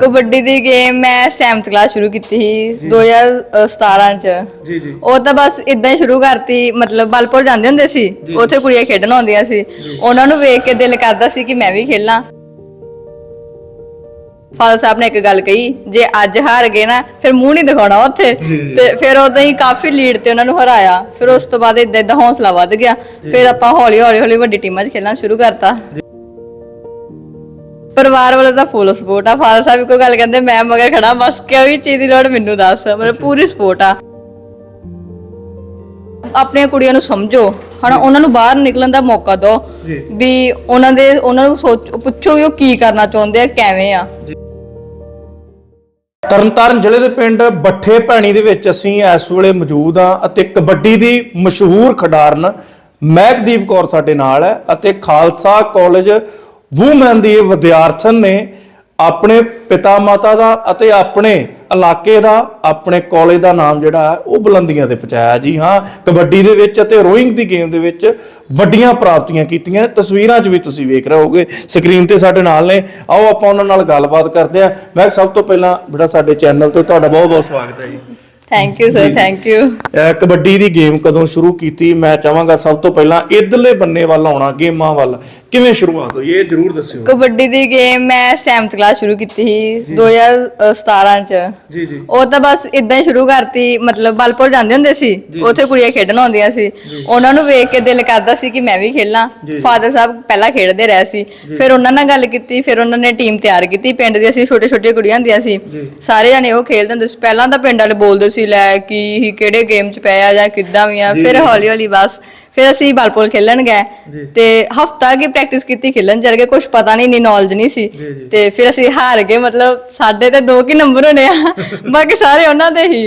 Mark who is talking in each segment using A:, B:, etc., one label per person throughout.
A: ਕਬੱਡੀ ਦੀ ਗੇਮ ਮੈਂ 7th class ਸ਼ੁਰੂ ਕੀਤੀ ਸੀ 2017 ਚ।
B: ਜੀ ਜੀ।
A: ਉਹ ਤਾਂ ਬਸ ਇਦਾਂ ਹੀ ਸ਼ੁਰੂ ਕਰਤੀ ਮਤਲਬ ਬਲਪੁਰ ਜਾਂਦੇ ਹੁੰਦੇ ਸੀ ਉੱਥੇ ਕੁੜੀਆਂ ਖੇਡਣ ਆਉਂਦੀਆਂ ਸੀ। ਉਹਨਾਂ ਨੂੰ ਵੇਖ ਕੇ ਦਿਲ ਕਰਦਾ ਸੀ ਕਿ ਮੈਂ ਵੀ ਖੇਲਾਂ। ਫਾਦਰ ਸਾਹਿਬ ਨੇ ਇੱਕ ਗੱਲ ਕਹੀ ਜੇ ਅੱਜ ਹਾਰ ਗਏ ਨਾ ਫਿਰ ਮੂੰਹ ਨਹੀਂ ਦਿਖਾਉਣਾ ਉੱਥੇ। ਤੇ ਫਿਰ ਉਦਾਂ ਹੀ ਕਾਫੀ ਲੀਡ ਤੇ ਉਹਨਾਂ ਨੂੰ ਹਰਾਇਆ। ਫਿਰ ਉਸ ਤੋਂ ਬਾਅਦ ਇਦਾਂ ਇਦਾਂ ਹੌਸਲਾ ਵੱਧ ਗਿਆ। ਫਿਰ ਆਪਾਂ ਹੌਲੀ ਹੌਲੀ ਹੌਲੀ ਵੱਡੀ ਟੀਮਾਂ 'ਚ ਖੇਲਣਾ ਸ਼ੁਰੂ ਕਰਤਾ। ਪਰਿਵਾਰ ਵਾਲੇ ਦਾ ਫੁੱਲ ਸਪੋਰਟ ਆ। ਫਾਦਰ ਸਾਹਿਬ ਕੋਈ ਗੱਲ ਕਹਿੰਦੇ ਮੈਂ ਮਗਰ ਖੜਾ ਬਸ ਕੋਈ ਚੀਜ਼ ਦੀ ਲੋੜ ਮੈਨੂੰ ਦੱਸ? ਮਤਲਬ ਪੂਰੀ ਸਪੋਰਟ ਆ। ਆਪਣੀਆਂ ਕੁੜੀਆਂ ਨੂੰ ਸਮਝੋ। ਹਨਾ ਉਹਨਾਂ ਨੂੰ ਬਾਹਰ ਨਿਕਲਣ ਦਾ ਮੌਕਾ ਦਿਓ। ਵੀ ਉਹਨਾਂ ਦੇ ਉਹਨਾਂ ਨੂੰ ਸੋਚ ਪੁੱਛੋ ਵੀ ਉਹ ਕੀ ਕਰਨਾ ਚਾਹੁੰਦੇ ਆ ਕਿਵੇਂ ਆ।
B: ਤਰਨਤਾਰਨ ਜ਼ਿਲ੍ਹੇ ਦੇ ਪਿੰਡ ਬੱਠੇ ਭੈਣੀ ਦੇ ਵਿੱਚ ਅਸੀਂ ਇਸ ਵੇਲੇ ਮੌਜੂਦ ਹਾਂ ਅਤੇ ਕਬੱਡੀ ਦੀ ਮਸ਼ਹੂਰ ਖਿਡਾਰਨ ਮਹਿਕਦੀਪ ਕੌਰ ਸਾਡੇ ਨਾਲ ਹੈ ਅਤੇ ਖਾਲਸਾ ਕਾਲਜ ਵੂਮਨ ਦੀ ਵਿਦਿਆਰਥਣ ਨੇ ਆਪਣੇ ਪਿਤਾ ਮਾਤਾ ਦਾ ਅਤੇ ਆਪਣੇ ਇਲਾਕੇ ਦਾ ਆਪਣੇ ਕਾਲਜ ਦਾ ਨਾਮ ਜਿਹੜਾ ਹੈ ਉਹ ਬੁਲੰਦੀਆਂ ਤੇ ਪਹੁੰਚਾਇਆ। ਜੀ ਹਾਂ ਕਬੱਡੀ ਦੇ ਵਿੱਚ ਅਤੇ ਰੋਇੰਗ ਦੀ ਗੇਮ ਦੇ ਵਿੱਚ ਵੱਡੀਆਂ ਪ੍ਰਾਪਤੀਆਂ ਕੀਤੀਆਂ। ਤਸਵੀਰਾਂ 'ਚ ਵੀ ਤੁਸੀਂ ਵੇਖ ਰਹੇ ਹੋਗੇ ਸਕਰੀਨ ਤੇ ਸਾਡੇ ਨਾਲ ਨੇ। ਆਓ ਆਪਾਂ ਉਹਨਾਂ ਨਾਲ ਗੱਲਬਾਤ ਕਰਦੇ ਹਾਂ। ਮੈਂ ਸਭ ਤੋਂ ਪਹਿਲਾਂ ਬੇਟਾ ਸਾਡੇ ਚੈਨਲ ਤੇ ਤੁਹਾਡਾ ਬਹੁਤ ਬਹੁਤ ਸਵਾਗਤ ਹੈ ਜੀ।
A: Thank you sir thank you
B: ਇਹ ਕਬੱਡੀ ਦੀ ਗੇਮ ਕਦੋਂ ਸ਼ੁਰੂ ਕੀਤੀ? ਮੈਂ ਚਾਹਾਂਗਾ ਸਭ ਤੋਂ ਪਹਿਲਾਂ ਇਧਰਲੇ ਬੰਨੇ ਵੱਲ ਆਉਣਾ ਗੇਮਾਂ ਵੱਲ। ਕਿਵੇਂ ਸ਼ੁਰੂਆਤ ਹੋਈ? ਇਹ ਜਰੂਰ ਦੱਸਿਓ।
A: ਕਬੱਡੀ ਦੀ ਗੇਮ ਮੈਂ 7th ਕਲਾਸ ਸ਼ੁਰੂ ਕੀਤੀ ਸੀ 2017 ਚ।
B: ਜੀ ਜੀ।
A: ਉਹ ਤਾਂ ਬਸ ਇਦਾਂ ਹੀ ਸ਼ੁਰੂ ਕਰਤੀ ਮਤਲਬ ਬਲਪੁਰ ਜਾਂਦੇ ਹੁੰਦੇ ਸੀ ਉੱਥੇ ਕੁੜੀਆਂ ਖੇਡਣ ਆਉਂਦੀਆਂ ਸੀ। ਉਹਨਾਂ ਨੂੰ ਵੇਖ ਕੇ ਦਿਲ ਕਰਦਾ ਸੀ ਕਿ ਮੈਂ ਵੀ ਖੇਲਾਂ। ਫਾਦਰ ਸਾਹਿਬ ਪਹਿਲਾਂ ਖੇਡਦੇ ਰਹੇ ਸੀ। ਫਿਰ ਉਹਨਾਂ ਨਾਲ ਗੱਲ ਕੀਤੀ ਫਿਰ ਉਹਨਾਂ ਨੇ ਟੀਮ ਤਿਆਰ ਕੀਤੀ। ਪਿੰਡ ਦੀ ਅਸੀਂ ਛੋਟੇ ਛੋਟੇ ਕੁੜੀਆਂ ਹੁੰਦੀਆਂ ਸੀ। ਸਾਰੇ ਜਾਣੇ ਉਹ ਖੇਡਦੇ ਹੁੰਦੇ ਸੀ। ਪਹਿਲਾਂ ਤਾਂ ਪਿੰਡ ਵਾਲੇ ਬੋਲਦੇ ਸੀ ਲੈ ਕੀ ਕਿਹੜੇ ਗੇਮ 'ਚ ਪਿਆ ਜਾਂ ਕਿੱਦਾਂ ਵੀ ਆ। ਫਿਰ ਹੌਲੀ ਹੌਲੀ ਬਸ ਫਿਰ ਅਸੀਂ ਬਲਪੁਰ ਖੇਲਣ ਗਏ ਤੇ ਹਫਤਾ ਕੀ ਪ੍ਰੈਕਟਿਸ ਕੀਤੀ ਖੇਲਣ ਚੱਲ ਗਏ ਕੁਝ ਪਤਾ ਨਹੀਂ ਨਹੀਂ ਨੌਲੇਜ ਨਹੀਂ ਸੀ। ਤੇ ਫਿਰ ਅਸੀਂ ਹਾਰ ਗਏ ਮਤਲਬ ਸਾਡੇ ਤੇ ਦੋ ਕੀ ਨੰਬਰ ਹੋਣੇ ਆ ਬਾਕੀ ਸਾਰੇ ਉਹਨਾਂ ਦੇ ਹੀ।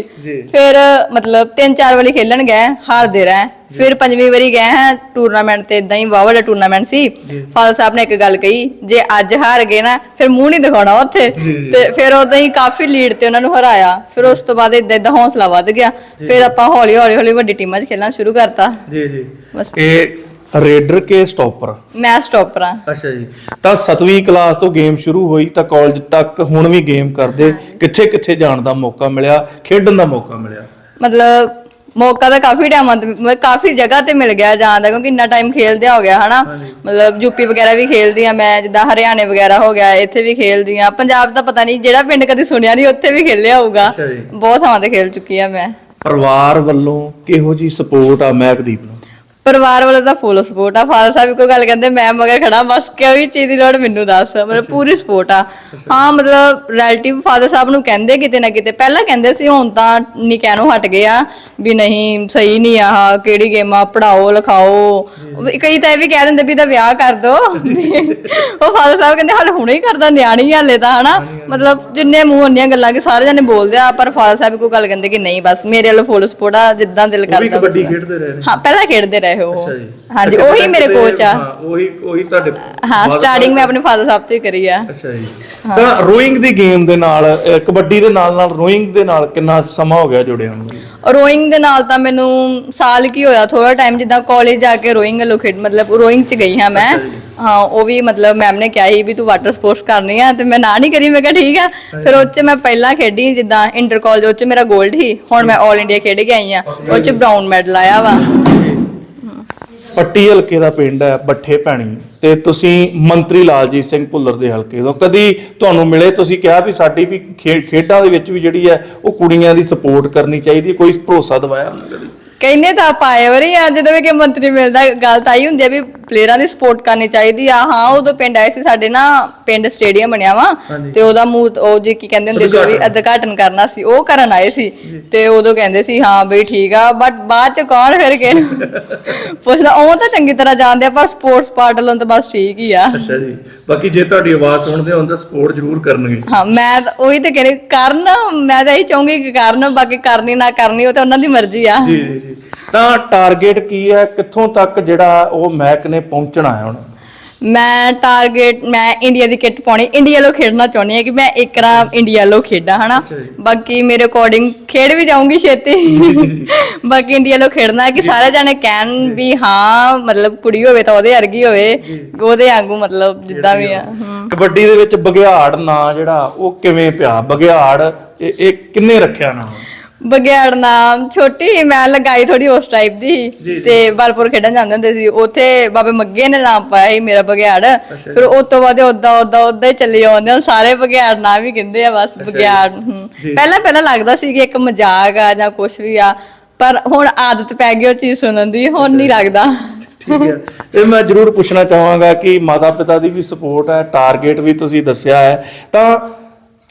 A: ਫਿਰ ਮਤਲਬ ਤਿੰਨ ਚਾਰ ਵਾਰੀ ਖੇਲਣ ਗਏ ਹਾਰਦੇ ਰਹੇ। ਫਿਰ ਪੰਜਵੀਂ ਵਾਰੀ ਗਏ ਹਾਂ ਟੂਰਨਾਮੈਂਟ ਤੇ ਇਦਾਂ ਹੀ ਵਾਹ ਵੱਡਾ ਟੂਰਨਾਮੈਂਟ ਸੀ। ਫਾਦਰ ਸਾਹਿਬ ਨੇ ਇੱਕ ਗੱਲ ਕਹੀ ਜੇ ਅੱਜ ਹਾਰ ਗਏ ਨਾ ਫਿਰ ਮੂੰਹ ਨਹੀਂ ਦਿਖਾਉਣਾ ਉੱਥੇ। ਤੇ ਫਿਰ ਉਦਾਂ ਹੀ ਕਾਫੀ ਲੀਡ ਤੇ ਉਹਨਾਂ ਨੂੰ ਹਰਾਇਆ। ਫਿਰ ਉਸ ਤੋਂ ਬਾਅਦ ਇਦਾਂ ਇਦਾਂ ਹੌਸਲਾ ਵੱਧ ਗਿਆ। ਫਿਰ ਆਪਾਂ ਹੌਲੀ ਹੌਲੀ ਹੌਲੀ ਵੱਡੀ ਟੀਮਾਂ 'ਚ ਖੇਲਣਾ ਸ਼ੁਰੂ ਕਰਤਾ।
B: ਜੀ ਜੀ।
A: ਬਸ।
B: ਇਹ ਰੇਡਰ ਕੇ ਸਟਾਪਰ
A: ਮੈਂ ਸਟਾਪਰ ਆ
B: ਅੱਛਾ ਜੀ। ਤਾਂ 7ਵੀਂ ਕਲਾਸ ਤੋਂ ਗੇਮ ਸ਼ੁਰੂ ਹੋਈ ਤਾਂ ਕਾਲਜ ਤੱਕ ਹੁਣ ਵੀ ਗੇਮ ਕਰਦੇ। ਕਿੱਥੇ ਕਿੱਥੇ ਜਾਣ ਦਾ ਮੌਕਾ ਮਿਲਿਆ ਖੇਡਣ ਦਾ ਮੌਕਾ ਮਿਲਿਆ?
A: ਮਤਲਬ ਮੌਕਾ ਤਾਂ ਕਾਫੀ ਟਾਈਮਾਂ ਤੇ ਮਤਲਬ ਕਾਫੀ ਜਗ੍ਹਾ ਤੇ ਮਿਲ ਗਿਆ ਜਾਣ ਦਾ ਕਿਉਂਕਿ ਇੰਨਾ ਟਾਈਮ ਖੇਲਦਿਆ ਹੋ ਗਿਆ ਹਨਾ? ਮਤਲਬ ਯੂਪੀ ਵਗੈਰਾ ਵੀ ਖੇਲਦੀ ਆ ਮੈਂ ਜਿੱਦਾਂ ਹਰਿਆਣੇ ਵਗੈਰਾ ਹੋ ਗਿਆ ਇੱਥੇ ਵੀ ਖੇਲਦੀ ਆ ਪੰਜਾਬ ਦਾ ਪਤਾ ਨਹੀਂ ਜਿਹੜਾ ਪਿੰਡ ਕਦੇ ਸੁਣਿਆ ਨਹੀਂ ਉੱਥੇ ਵੀ ਖੇਲਿਆ ਹੋਊਗਾ। ਬਹੁਤ ਥਾਵਾਂ ਤੇ ਖੇਲ ਚੁੱਕੀ ਆ ਮੈਂ।
B: ਪਰਿਵਾਰ ਵੱਲੋਂ ਕਿਹੋ ਜੀ ਸਪੋਰਟ ਆ ਮਹਿਕਦੀਪ ਨੂੰ?
A: ਪਰਿਵਾਰ ਵਾਲੇ ਦਾ ਫੁੱਲ ਸਪੋਰਟ ਆ। ਫਾਦਰ ਸਾਹਿਬ ਕੋਈ ਗੱਲ ਕਹਿੰਦੇ ਮੈਂ ਮਗਰ ਖੜਾ ਬਸ ਕੋਈ ਚੀਜ਼ ਦੀ ਲੋੜ ਮੈਨੂੰ ਦੱਸ। ਮਤਲਬ ਪੂਰੀ ਸਪੋਰਟ ਆ। ਹਾਂ ਮਤਲਬ ਰਿਲੇਟਿਵ ਫਾਦਰ ਸਾਹਿਬ ਨੂੰ ਕਹਿੰਦੇ ਕਿਤੇ ਨਾ ਕਿਤੇ। ਪਹਿਲਾਂ ਕਹਿੰਦੇ ਸੀ ਹੁਣ ਤਾਂ ਨਹੀਂ ਕਹਿਣੋਂ ਹਟ ਗਏ ਆ ਵੀ ਨਹੀਂ ਸਹੀ ਨਹੀਂ ਆਹ ਕਿਹੜੀ ਗੇਮਾਂ ਪੜਾਓ ਲਿਖਾਓ। ਵੀ ਕਈ ਤਾਂ ਇਹ ਵੀ ਕਹਿ ਦਿੰਦੇ ਵੀ ਇਹਦਾ ਵਿਆਹ ਕਰ ਦੋ। ਉਹ ਫਾਦਰ ਸਾਹਿਬ ਕਹਿੰਦੇ ਹਾਲੇ ਹੁਣੇ ਹੀ ਕਰਦਾ ਨਿਆਣੀ ਹਾਲੇ ਤਾਂ ਹਨਾ? ਮਤਲਬ ਜਿੰਨੇ ਮੂੰਹ ਹੁੰਦੀਆਂ ਗੱਲਾਂ ਕਿ ਸਾਰੇ ਜਣੇ ਬੋਲਦੇ ਆ ਪਰ ਫਾਦਰ ਸਾਹਿਬ ਕੋਈ ਗੱਲ ਕਹਿੰਦੇ ਕਿ ਨਹੀਂ ਬਸ ਮੇਰੇ ਵੱਲੋਂ ਫੁੱਲ ਸਪੋਰਟ ਆ ਜਿੱਦਾਂ ਦਿਲ ਕਰਦਾ ਹਾਂ ਪਹਿਲਾਂ ਖੇਡਦੇ ਰਹੇ ਉਹ।
B: ਅੱਛਾ ਜੀ।
A: ਹਾਂਜੀ
B: ਅੱਛਾ,
A: ਉਹੀ ਮੇਰੇ ਕੋਚ ਆ।
B: ਹਾਂ ਉਹੀ ਉਹੀ ਤੁਹਾਡੇ
A: ਹਾਂ
B: father
A: ਸਟਾਰਟਿੰਗ ਮੈਂ ਆਪਣੇ ਫਾਦਰ ਸਾਹਿਬ ਤੋਂ ਹੀ ਕਰੀ ਆ।
B: ਅੱਛਾ ਜੀ। ਤਾਂ ਰੋਇੰਗ ਦੀ ਗੇਮ ਦੇ ਨਾਲ ਅਹ, ਕਬੱਡੀ ਦੇ ਨਾਲ ਨਾਲ ਰੋਇੰਗ ਦੇ ਨਾਲ ਕਿੰਨਾ ਸਮਾਂ ਹੋ ਗਿਆ ਜੁੜਿਆ ਨੂੰ?
A: ਰੋਇੰਗ ਦੇ ਨਾਲ ਤਾਂ ਮੈਨੂੰ ਸਾਲ ਕੀ ਹੋਇਆ ਥੋੜਾ ਟਾਈਮ ਜਿੱਦਾਂ ਕਾਲਜ ਜਾ ਕੇ ਰੋਇੰਗ ਵੱਲੋਂ ਖੇਡ ਮਤਲਬ ਰੋਇੰਗ 'ਚ ਗਈ ਹਾਂ ਮੈਂ। ਹਾਂ ਉਹ ਵੀ ਮਤਲਬ ਮੈਮ ਨੇ ਕਿਹਾ ਸੀ ਵੀ ਤੂੰ ਵਾਟਰ ਸਪੋਰਟਸ ਕਰਨੀ ਆ ਤੇ ਮੈਂ ਨਾ ਨਹੀਂ ਕਰੀ ਮੈਂ ਕਿਹਾ ਠੀਕ ਆ। ਫਿਰ ਉਹ 'ਚ ਮੈਂ ਪਹਿਲਾਂ ਖੇਡੀ ਜਿੱਦਾਂ ਇੰਟਰ ਕਾਲਜ ਉਹ 'ਚ ਮੇਰਾ 골ਡ ਸੀ। ਹੁਣ ਮੈਂ 올 ਇੰਡੀਆ ਖੇਡ ਕੇ ਆਈ ਆ ਉਹ 'ਚ ਬ੍ਰਾਊਨ ਮੈਡਲ ਆਇਆ ਵਾ।
B: ਪੱਟੀ ਹਲਕੇ ਦਾ ਪਿੰਡ ਹੈ, ਬੱਠੇ ਭੈਣੀ। ਤੇ ਤੁਸੀਂ ਮੰਤਰੀ ਲਾਲਜੀਤ ਸਿੰਘ ਭੁੱਲਰ ਦੇ ਹਲਕੇ ਤੋਂ। ਕਦੀ ਤੁਹਾਨੂੰ ਮਿਲੇ, ਤੁਸੀਂ ਕਿਹਾ ਵੀ ਸਾਡੀ ਵੀ ਖੇਡਾਂ ਦੇ ਵਿੱਚ ਵੀ ਜਿਹੜੀ ਹੈ, ਉਹ ਕੁੜੀਆਂ ਦੀ ਸਪੋਰਟ ਕਰਨੀ ਚਾਹੀਦੀ ਹੈ, ਕੋਈ ਭਰੋਸਾ ਦਵਾਇਆ ਉਹਨਾਂ ਕਦੀ?
A: ਕਹਿੰਦੇ ਤਾਂ ਪਾਏ ਵਰੀ ਆ ਜਦੋਂ ਵੀ ਕਿ ਮੰਤਰੀ ਮਿਲਦਾ, ਗੱਲ ਤਾਂ ਆਈ ਹੁੰਦੀ ਆ ਵੀ ਪਲੇਅਰਾਂ ਦੀ ਸਪੋਰਟ ਕਰਨੀ ਚਾਹੀਦੀ ਆ। ਹਾਂ ਉਦੋਂ ਪਿੰਡ ਆਏ ਸੀ ਸਾਡੇ ਨਾ ਪਿੰਡ ਸਟੇਡੀਅਮ ਬਣਿਆ ਵਾ ਤੇ ਉਹਦਾ ਮੂਰਤ ਉਹ ਜੀ ਕੀ ਕਹਿੰਦੇ ਹੁੰਦੇ ਜੋ ਵੀ ਉਦਘਾਟਨ। ਕਰਨਾ ਸੀ ਉਹ ਕਰਨ ਆਏ ਸੀ ਤੇ ਉਦੋਂ ਕਹਿੰਦੇ ਸੀ ਹਾਂ ਬਈ ਠੀਕ ਆ ਬਟ ਬਾਅਦ ਚ ਕੌਣ ਫਿਰ ਕੇ ਪੁੱਛਦਾ ਉਹ ਤਾਂ ਚੰਗੀ ਤਰ੍ਹਾਂ ਜਾਣਦੇ ਆ ਪਰ ਸਪੋਰਟਸ ਪਾਰਟ ਵੱਲੋਂ ਤਾਂ ਬਸ ਠੀਕ ਹੀ ਆ।
B: ਅੱਛਾ ਜੀ। ਬਾਕੀ ਜੇ ਤੁਹਾਡੀ ਆਵਾਜ਼ ਸੁਣਦੇ ਹੋਣ ਤਾਂ ਸਪੋਰਟ ਜ਼ਰੂਰ ਕਰਨਗੇ।
A: ਹਾਂ ਮੈਂ ਤਾਂ ਉਹੀ ਤੇ ਕਹਿੰਦੀ ਕਰਨ ਮੈਂ ਤਾਂ ਇਹੀ ਚਾਹੂੰਗੀ ਕਿ ਕਰਨ ਬਾਕੀ ਕਰਨੀ ਨਾ ਕਰਨੀ ਉਹ ਤਾਂ ਉਹਨਾਂ ਦੀ ਮਰਜ਼ੀ ਆ।
B: ਜੀ ਜੀ ਜੀ। ਤਾਂ ਟਾਰਗੇਟ ਕੀ ਹੈ? ਕਿੱਥੋਂ ਤੱਕ ਜਿਹੜਾ ਉਹ ਮੈਕ ਨੇ ਪਹੁੰਚਣਾ ਹੈ ਹੁਣ?
A: ਮੈਂ ਟਾਰਗੇਟ ਮੈਂ ਇੰਡੀਆ ਦੀ ਕਿੱਟ ਪਾਉਣੀ ਇੰਡੀਆ ਲੋ ਖੇਡਣਾ ਚਾਹੁੰਦੀ ਹਾਂ ਕਿ ਮੈਂ ਇੱਕ ਰਾਂ ਇੰਡੀਆ ਲੋ ਖੇਡਾਂ ਹਨਾ? ਬਾਕੀ ਮੇਰੇ ਅਕੋਰਡਿੰਗ ਖੇਡ ਵੀ ਜਾਊਂਗੀ ਛੇਤੀ। ਬਾਕੀ ਇੰਡੀਆ ਲੋ ਖੇਡਣਾ ਹੈ ਕਿ ਸਾਰੇ ਜਾਣੇ ਕਹਿਣ ਵੀ ਹਾਂ ਮਤਲਬ ਕੁੜੀ ਹੋਵੇ ਤਾਂ ਉਹਦੇ ਵਰਗੀ ਹੋਵੇ ਉਹਦੇ ਵਾਂਗੂ ਮਤਲਬ ਜਿੱਦਾਂ ਵੀ ਆ।
B: ਕਬੱਡੀ ਦੇ ਵਿੱਚ ਬਗਿਆੜ ਨਾਂ ਜਿਹੜਾ ਉਹ ਕਿਵੇਂ ਪਿਆ? ਬਗਿਆੜ ਇਹ ਕਿੰਨੇ ਰੱਖਿਆ ਨਾਮ
A: ਬਗਿਆੜ ਨਾਮ ਛੋਟੀ ਮੈਂ ਲਗਾਈ ਥੋੜੀ ਉਸ ਟਾਈਪ ਦੀ। ਤੇ ਬਲਪੁਰ ਖੇਡਣ ਜਾਂਦੇ ਹੁੰਦੇ ਸੀ। ਉੱਥੇ ਬਾਬੇ ਮੱਗੇ ਨੇ ਨਾਮ ਪਾਇਆ ਸੀ ਮੇਰਾ ਬਗਿਆੜ। ਫਿਰ ਉਸ ਤੋਂ ਬਾਅਦ ਉਦਾਂ ਉਦਾਂ ਉਦਾਂ ਹੀ ਚੱਲੀ ਜਾਂਦੇ ਹੁਣ ਸਾਰੇ ਬਗਿਆੜ ਨਾਮ ਹੀ ਕਹਿੰਦੇ ਆ ਬਸ ਬਗਿਆੜ। ਪਹਿਲਾਂ ਪਹਿਲਾਂ ਲੱਗਦਾ ਸੀ ਕਿ ਇੱਕ ਮਜ਼ਾਕ ਆ ਜਾਂ ਕੁਝ ਵੀ ਆ ਪਰ ਹੁਣ ਆਦਤ ਪੈ ਗਈ ਉਹ ਚੀਜ਼ ਸੁਣਨ ਦੀ। ਹੁਣ ਨਹੀਂ ਲੱਗਦਾ।
B: ਠੀਕ ਹੈ। ਇਹ ਮੈਂ ਜ਼ਰੂਰ ਪੁੱਛਣਾ ਚਾਹਾਂਗਾ ਕਿ ਮਾਤਾ ਪਿਤਾ ਦੀ ਵੀ ਸਪੋਰਟ ਹੈ ਟਾਰਗੇਟ ਵੀ ਤੁਸੀਂ ਦੱਸਿਆ ਹੈ। ਤਾਂ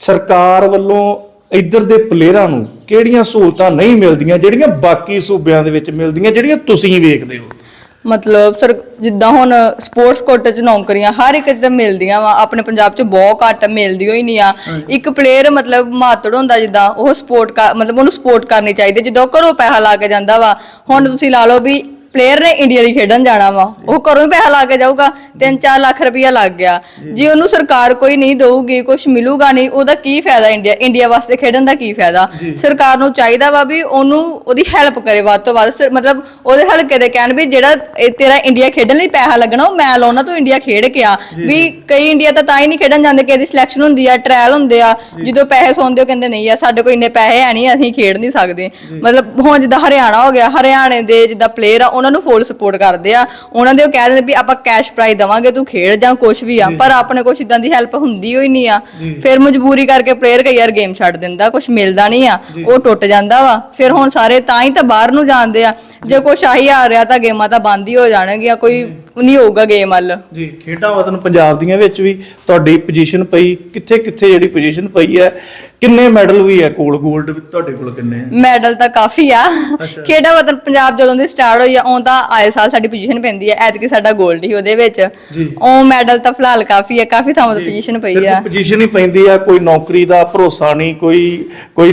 B: ਸਰਕਾਰ ਵੱਲੋਂ ਇੱਧਰ ਦੇ ਪਲੇਅਰਾਂ ਨੂੰ ਕਿਹੜੀਆਂ ਸਹੂਲਤਾਂ ਨਹੀਂ ਮਿਲਦੀਆਂ ਜਿਹੜੀਆਂ ਬਾਕੀ ਸੂਬਿਆਂ ਦੇ ਵਿੱਚ ਮਿਲਦੀਆਂ ਜਿਹੜੀਆਂ ਤੁਸੀਂ ਵੇਖਦੇ ਹੋ?
A: ਮਤਲਬ ਸਰ ਜਿੱਦਾਂ ਹੁਣ ਸਪੋਰਟਸ ਕੋਟੇ 'ਚ ਨੌਕਰੀਆਂ ਹਰ ਇੱਕ ਤੇ ਮਿਲਦੀਆਂ ਵਾ ਆਪਣੇ ਪੰਜਾਬ 'ਚ ਬਹੁਤ ਘੱਟ ਮਿਲਦੀ ਹੋਈ ਨਹੀਂ ਆ। ਇੱਕ ਪਲੇਅਰ ਮਤਲਬ ਮਾਤੜ ਹੁੰਦਾ ਜਿੱਦਾਂ ਉਹ ਸਪੋਰਟ ਮਤਲਬ ਉਹਨੂੰ ਸਪੋਰਟ ਕਰਨੀ ਚਾਹੀਦੀ ਜਦੋਂ ਉਹ ਘਰੋਂ ਪੈਸਾ ਲਾ ਕੇ ਜਾਂਦਾ ਵਾ। ਹੁਣ ਤੁਸੀਂ ਲਾ ਲਓ ਵੀ ਪਲੇਅਰ ਨੇ ਇੰਡੀਆ ਲਈ ਖੇਡਣ ਜਾਣਾ ਵਾ ਉਹ ਘਰੋਂ ਹੀ ਪੈਸਾ ਲਾ ਕੇ ਜਾਊਗਾ 3-4 ਲੱਖ ਰੁਪਇਆ ਲੱਗ ਗਿਆ। ਜੇ। ਉਹਨੂੰ ਸਰਕਾਰ ਕੋਈ ਨਹੀਂ ਦਊਗੀ ਕੁਝ ਮਿਲੂਗਾ ਨਹੀਂ ਉਹਦਾ ਕੀ ਫਾਇਦਾ ਇੰਡੀਆ ਇੰਡੀਆ ਵਾਸਤੇ ਖੇਡਣ ਦਾ ਕੀ ਫਾਇਦਾ? ਸਰਕਾਰ ਨੂੰ ਚਾਹੀਦਾ ਵਾ ਵੀ ਉਹਨੂੰ ਉਹਦੀ ਹੈਲਪ ਕਰੇ ਵੱਧ ਤੋਂ ਵੱਧ। ਸਿਰ- ਮਤਲਬ ਉਹਦੇ ਹਲਕੇ ਦੇ ਕਹਿਣ ਵੀ ਜਿਹੜਾ ਇਹ ਤੇਰਾ ਇੰਡੀਆ ਖੇਡਣ ਲਈ ਪੈਸਾ ਲੱਗਣਾ ਉਹ ਮੈਂ ਲਾਉਣਾ ਤੂੰ ਇੰਡੀਆ ਖੇਡ ਕੇ ਆ। ਵੀ ਕਈ ਇੰਡੀਆ ਤਾਂ ਤਾਂ ਹੀ ਨਹੀਂ ਖੇਡਣ ਜਾਂਦੇ ਕਿ ਇਹਦੀ ਸਿਲੈਕਸ਼ਨ ਹੁੰਦੀ ਆ ਟ੍ਰਾਇਲ ਹੁੰਦੇ ਆ। ਜਦੋਂ ਪੈਸੇ ਸੌਂਦੇ ਉਹ ਕਹਿੰਦੇ ਨਹੀਂ ਆ ਸਾਡੇ ਕੋਲ ਇੰਨੇ ਪੈਸੇ ਹੈ ਨਹੀਂ ਅਸੀਂ ਖੇਡ ਨਹੀਂ ਸਕਦੇ। ਮਤਲਬ ਹੁਣ ਜਿੱਦਾਂ ਹਰਿਆਣਾ ਹੋ ਗਿਆ ਹਰਿਆਣੇ ਦੇ ਜਿੱਦਾਂ ਪਲੇਅਰ ਆ ਉਹਨਾਂ ਨੂੰ ਫੁੱਲ ਸਪੋਰਟ ਕਰਦੇ ਆ। ਉਹਨਾਂ ਦੇ ਉਹ ਕਹਿ ਦਿੰਦੇ ਵੀ ਆਪਾਂ ਕੈਸ਼ ਪ੍ਰਾਈਜ਼ ਦਵਾਂਗੇ ਤੂੰ ਖੇਡ ਜਾਂ ਕੁਝ ਵੀ ਆ। ਪਰ ਆਪਣੇ ਕੋਲ ਇਦਾਂ ਦੀ ਹੈਲਪ ਹੁੰਦੀ ਹੋਈ ਨਹੀਂ ਆ। ਫਿਰ ਮਜਬੂਰੀ ਕਰਕੇ ਪਲੇਅਰ ਕਈ ਵਾਰ ਗੇਮ ਛੱਡ ਦਿੰਦਾ ਕੁਝ ਮਿਲਦਾ ਨਹੀਂ ਆ। ਉਹ ਟੁੱਟ ਜਾਂਦਾ ਵਾ। ਫਿਰ ਹੁਣ ਸਾਰੇ ਤਾਂ ਹੀ ਤਾਂ ਬਾਹਰ ਨੂੰ ਜਾਂਦੇ ਆ। ਜੇ ਕੁਛ ਆਹੀ ਆ ਰਿਹਾ ਤਾਂ ਗੇਮਾਂ ਤਾਂ ਬੰਦ ਹੀ ਹੋ ਜਾਣਗੀਆਂ ਕੋਈ ਨਹੀਂ ਹੋਊਗਾ ਗੇਮ ਵੱਲ।
B: ਜੀ ਖੇਡਾਂ ਵਤਨ ਪੰਜਾਬ ਦੀਆਂ ਵਿੱਚ ਵੀ ਤੁਹਾਡੀ ਪੋਜੀਸ਼ਨ ਪਈ ਕਿੱਥੇ ਕਿੱਥੇ ਜਿਹੜੀ ਪੋਜੀਸ਼ਨ ਪਈ ਹੈ ਕਿੰਨੇ ਮੈਡਲ ਵੀ ਹੈ ਕੋਲ? 골ਡ ਤੁਹਾਡੇ ਕੋਲ ਕਿੰਨੇ ਹੈ
A: ਮੈਡਲ ਤਾਂ ਕਾਫੀ ਆ। ਖੇਡਾਂ ਵਤਨ ਪੰਜਾਬ ਜਦੋਂ ਦੀ ਸਟਾਰਟ ਹੋਈ ਆ ਉਹ ਤਾਂ ਆਏ ਸਾਲ ਸਾਡੀ ਪੋਜੀਸ਼ਨ ਪੈਂਦੀ ਆ। ਐਤਕੀ ਸਾਡਾ 골ਡ ਹੀ ਉਹਦੇ ਵਿੱਚ। ਉਹ ਮੈਡਲ ਤਾਂ ਫਿਲਹਾਲ ਕਾਫੀ ਆ ਕਾਫੀ ਥਾਵਾਂ ਤੇ ਪੋਜੀਸ਼ਨ ਪਈ ਆ।
B: ਪੋਜੀਸ਼ਨ ਹੀ ਪੈਂਦੀ ਆ ਕੋਈ ਨੌਕਰੀ ਦਾ ਭਰੋਸਾ ਨਹੀਂ ਕੋਈ ਕੋਈ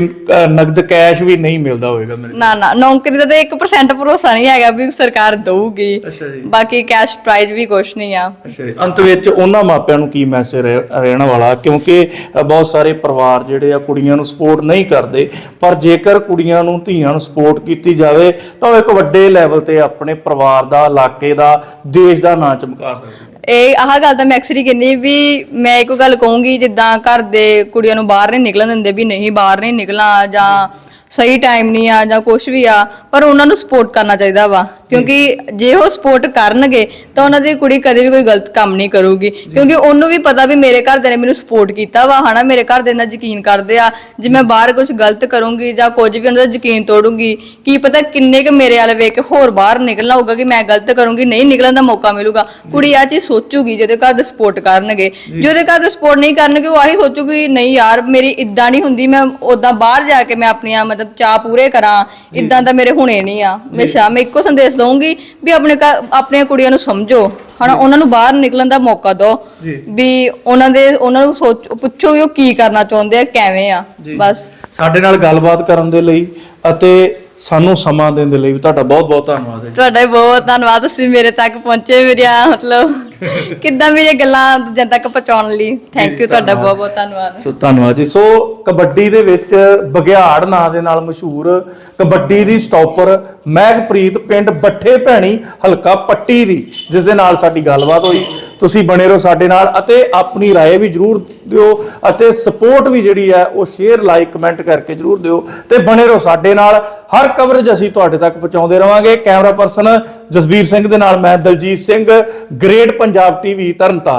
B: ਨਗਦ ਕੈਸ਼ ਵੀ ਨਹੀਂ ਮਿਲਦਾ ਹੋਵੇਗਾ ਮੇਰੇ
A: ਨਾ ਨਾ ਨੌਕਰੀ ਦਾ ਤਾਂ 1% ਭਰੋਸਾ ਨਹੀਂ ਹੈਗਾ ਵੀ ਸਰਕਾਰ ਦਊਗੀ। ਬਾਕੀ ਕੈਸ਼ ਪ੍ਰਾਈਜ਼ ਵੀ ਕੁਛ ਨਹੀਂ ਆ।
B: ਅੰਤ ਵਿੱਚ ਉਹਨਾਂ ਮਾਪਿਆਂ ਨੂੰ ਕੀ ਮੈਸੇਜ ਰਹਿਣ ਵਾਲਾ? ਕਿਉਂਕਿ ਬਹੁਤ ਸਾਰੇ ਪਰਿਵਾਰ ਜਿਹੜੇ ਆ ਕੁੜੀਆਂ ਨੂੰ ਸਪੋਰਟ ਨਹੀਂ ਕਰਦੇ, ਪਰ ਜੇਕਰ ਕੁੜੀਆਂ ਨੂੰ ਧੀਆਂ ਨੂੰ ਸਪੋਰਟ ਕੀਤੀ ਜਾਵੇ, ਤਾਂ ਉਹ ਇੱਕ ਵੱਡੇ ਲੈਵਲ ਤੇ ਆਪਣੇ ਪਰਿਵਾਰ ਦਾ, ਇਲਾਕੇ ਦਾ, ਦੇਸ਼ ਦਾ ਨਾਂ ਚਮਕਾ ਸਕਦੇ
A: ਇਹ ਆਹ ਗੱਲ ਤਾਂ ਮੈਂ ਅਕਸਰ ਹੀ ਕਹਿੰਦੀ ਵੀ ਮੈਂ ਇੱਕੋ ਗੱਲ ਕਹੂੰਗੀ, ਜਿੱਦਾਂ ਘਰ ਦੇ ਕੁੜੀਆਂ ਨੂੰ ਬਾਹਰ ਨਹੀਂ ਨਿਕਲਣ ਦਿੰਦੇ ਵੀ ਨਹੀਂ ਬਾਹਰ ਨਹੀਂ ਨਿਕਲਣਾ ਜਾਂ ਸਹੀ ਟਾਈਮ ਨਹੀਂ ਆ ਜਾਂ ਕੁਝ ਵੀ ਆ, ਪਰ ਉਹਨਾਂ ਨੂੰ ਸਪੋਰਟ ਕਰਨਾ ਚਾਹੀਦਾ ਵਾ। ਕਿਉਂਕਿ ਜੇ ਉਹ ਸਪੋਰਟ ਕਰਨਗੇ ਤਾਂ ਉਹਨਾਂ ਦੀ ਕੁੜੀ ਕਦੇ ਵੀ ਕੋਈ ਗਲਤ ਕੰਮ ਨਹੀਂ ਕਰੂਗੀ। ਕਿਉਂਕਿ ਉਹਨੂੰ ਵੀ ਪਤਾ ਵੀ ਮੇਰੇ ਘਰਦਿਆਂ ਨੇ ਮੈਨੂੰ ਸਪੋਰਟ ਕੀਤਾ ਵਾ ਹਨਾ? ਮੇਰੇ ਘਰਦੇ ਨਾਲ ਯਕੀਨ ਕਰਦੇ ਆ। ਜੇ ਮੈਂ ਬਾਹਰ ਕੁਝ ਗਲਤ ਕਰੂੰਗੀ ਜਾਂ ਕੁਝ ਵੀ ਉਹਨਾਂ ਦਾ ਯਕੀਨ ਤੋੜੂੰਗੀ ਕੀ ਪਤਾ ਕਿੰਨੇ ਕੁ ਮੇਰੇ ਵਾਲੇ ਵੇਖ ਕੇ ਹੋਰ ਬਾਹਰ ਨਿਕਲਣਾ ਹੋਊਗਾ ਕਿ ਮੈਂ ਗਲਤ ਕਰੂੰਗੀ ਨਹੀਂ ਨਿਕਲਣ ਦਾ ਮੌਕਾ ਮਿਲੂਗਾ। ਕੁੜੀ ਆ ਚੀਜ਼ ਸੋਚੂਗੀ ਜਿਹਦੇ ਘਰ ਦੇ ਸਪੋਰਟ ਕਰਨਗੇ। ਜਿਹਦੇ ਘਰ ਦੇ ਸਪੋਰਟ ਨਹੀਂ ਕਰਨਗੇ ਉਹ ਆਹੀ ਸੋਚੂਗੀ ਨਹੀਂ ਯਾਰ ਮੇਰੀ ਇਦਾਂ ਨਹੀਂ ਹੁੰਦੀ ਮੈਂ ਉਦਾਂ ਬਾਹਰ ਜਾ ਕੇ ਮੈਂ ਆਪਣੀਆਂ ਮਤਲਬ ਚਾਹ ਪੂਰੇ ਕਰਾਂ। ਇਦਾਂ ਤਾਂ ਮੇਰੇ ਹੁਣੇ ਨਹੀਂ ਆ। ਮੈਂ ਇੱਕੋ ਸੰਦੇਸ਼ ਦਊਂਗੀ ਵੀ ਆਪਣੇ ਘਰ- ਆਪਣੀਆਂ ਕੁੜੀਆਂ ਨੂੰ ਸਮਝੋ। ਹਨਾ ਉਹਨਾਂ ਨੂੰ ਬਾਹਰ ਨਿਕਲਣ ਦਾ ਮੌਕਾ ਦਿਓ
B: ਜੀ।
A: ਵੀ ਉਹਨਾਂ ਦੇ ਉਹਨਾਂ ਨੂੰ ਸੋਚ ਪੁੱਛੋ ਵੀ ਉਹ ਕੀ ਕਰਨਾ ਚਾਹੁੰਦੇ ਆ ਕਿਵੇਂ ਆ। ਬਸ।
B: ਸਾਡੇ ਨਾਲ ਗੱਲਬਾਤ ਕਰਨ ਦੇ ਲਈ ਅਤੇ ਸਾਨੂੰ ਸਮਾਂ ਦੇਣ ਦੇ ਲਈ ਵੀ ਤੁਹਾਡਾ ਬਹੁਤ ਬਹੁਤ ਧੰਨਵਾਦ ਹੈ।
A: ਤੁਹਾਡਾ ਬਹੁਤ ਧੰਨਵਾਦ ਤੁਸੀਂ ਮੇਰੇ ਤੱਕ ਪਹੁੰਚੇ ਮੇਰੀਆਂ ਮਤਲਬ ਕਿੱਦਾਂ ਮੇਰੀਆਂ ਗੱਲਾਂ ਦੂਜਿਆਂ ਤੱਕ ਪਹੁੰਚਾਉਣ ਲਈ। ਥੈਂਕ ਯੂ ਤੁਹਾਡਾ ਬਹੁਤ ਬਹੁਤ ਧੰਨਵਾਦ।
B: ਸੋ ਧੰਨਵਾਦ ਜੀ। ਸੋ ਕਬੱਡੀ ਦੇ ਵਿੱਚ ਬਗਿਆੜ ਨਾਂ ਦੇ ਨਾਲ ਮਸ਼ਹੂਰ ਕਬੱਡੀ ਦੀ ਸਟਾਪਰ ਮਹਿਕਪ੍ਰੀਤ ਪਿੰਡ ਬੱਠੇ ਭੈਣੀ ਹਲਕਾ ਪੱਟੀ ਦੀ ਜਿਸ ਦੇ ਨਾਲ ਸਾਡੀ ਗੱਲਬਾਤ ਹੋਈ। ਤੁਸੀਂ ਬਣੇ ਰਹੋ ਸਾਡੇ ਨਾਲ ਅਤੇ ਆਪਣੀ رائے ਵੀ ਜਰੂਰ ਦਿਓ ਅਤੇ ਸਪੋਰਟ ਵੀ ਜਿਹੜੀ ਹੈ ਉਹ ਸ਼ੇਅਰ ਲਾਈਕ ਕਮੈਂਟ ਕਰਕੇ ਜਰੂਰ ਦਿਓ ਤੇ ਬਣੇ ਰਹੋ ਸਾਡੇ ਨਾਲ। ਹਰ ਕਵਰੇਜ ਅਸੀਂ ਤੁਹਾਡੇ ਤੱਕ ਪਹੁੰਚਾਉਂਦੇ ਰਵਾਂਗੇ। ਕੈਮਰਾ ਪਰਸਨ ਜਸਬੀਰ ਸਿੰਘ ਦੇ ਨਾਲ ਮੈਂ ਦਲਜੀਤ ਸਿੰਘ ਗ੍ਰੇਡ ਪੰਜਾਬ ਟੀਵੀ ਤਰਨਤਾਰਨ।